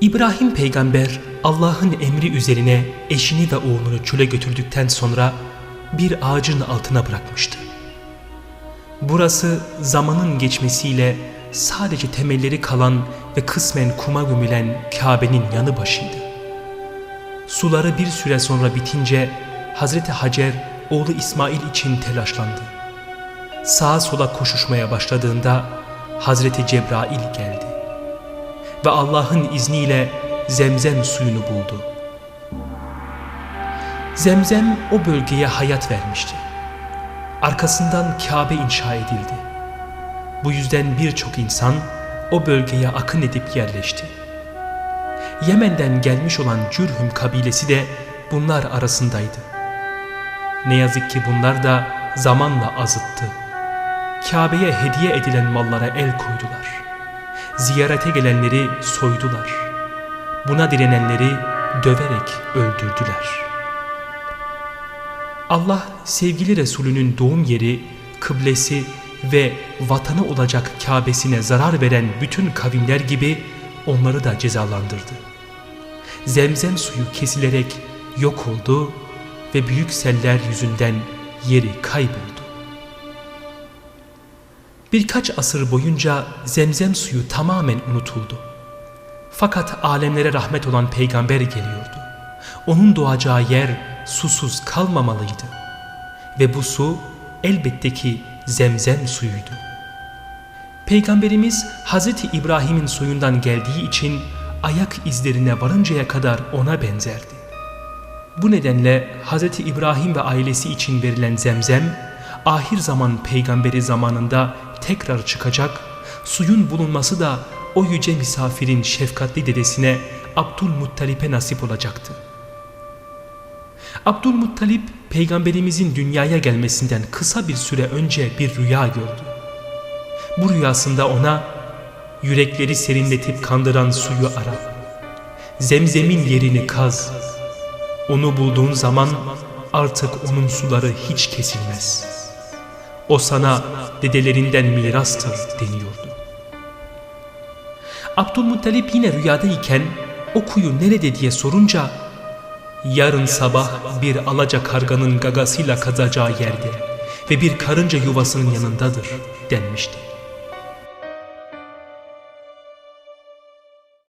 İbrahim peygamber Allah'ın emri üzerine eşini ve oğlunu çöle götürdükten sonra bir ağacın altına bırakmıştı. Burası zamanın geçmesiyle sadece temelleri kalan ve kısmen kuma gömülen Kabe'nin yanı başıydı. Suları bir süre sonra bitince Hazreti Hacer oğlu İsmail için telaşlandı. Sağa sola koşuşmaya başladığında Hazreti Cebrail geldi ve Allah'ın izniyle zemzem suyunu buldu. Zemzem o bölgeye hayat vermişti. Arkasından Kabe inşa edildi. Bu yüzden birçok insan o bölgeye akın edip yerleşti. Yemen'den gelmiş olan Cürhüm kabilesi de bunlar arasındaydı. Ne yazık ki bunlar da zamanla azıttı. Kabe'ye hediye edilen mallara el koydular. Ziyarete gelenleri soydular. Buna direnenleri döverek öldürdüler. Allah sevgili Resulünün doğum yeri, kıblesi ve vatanı olacak Kabe'sine zarar veren bütün kavimler gibi onları da cezalandırdı. Zemzem suyu kesilerek yok oldu ve büyük seller yüzünden yeri kayboldu. Birkaç asır boyunca zemzem suyu tamamen unutuldu. Fakat alemlere rahmet olan peygamber geliyordu. Onun doğacağı yer susuz kalmamalıydı. Ve bu su elbette ki zemzem suyuydu. Peygamberimiz Hazreti İbrahim'in soyundan geldiği için ayak izlerine varıncaya kadar ona benzerdi. Bu nedenle Hazreti İbrahim ve ailesi için verilen zemzem, ahir zaman peygamberi zamanında tekrar çıkacak, suyun bulunması da o yüce misafirin şefkatli dedesine Abdülmuttalip'e nasip olacaktı. Abdülmuttalip peygamberimizin dünyaya gelmesinden kısa bir süre önce bir rüya gördü. Bu rüyasında ona yürekleri serinletip kandıran suyu ara. Zemzemin yerini kaz. Onu bulduğun zaman artık onun suları hiç kesilmez. O sana dedelerinden mirastır deniyordu. Abdülmuttalip yine rüyadayken o kuyu nerede diye sorunca yarın sabah bir alaca karganın gagasıyla kazacağı yerde ve bir karınca yuvasının yanındadır denmişti.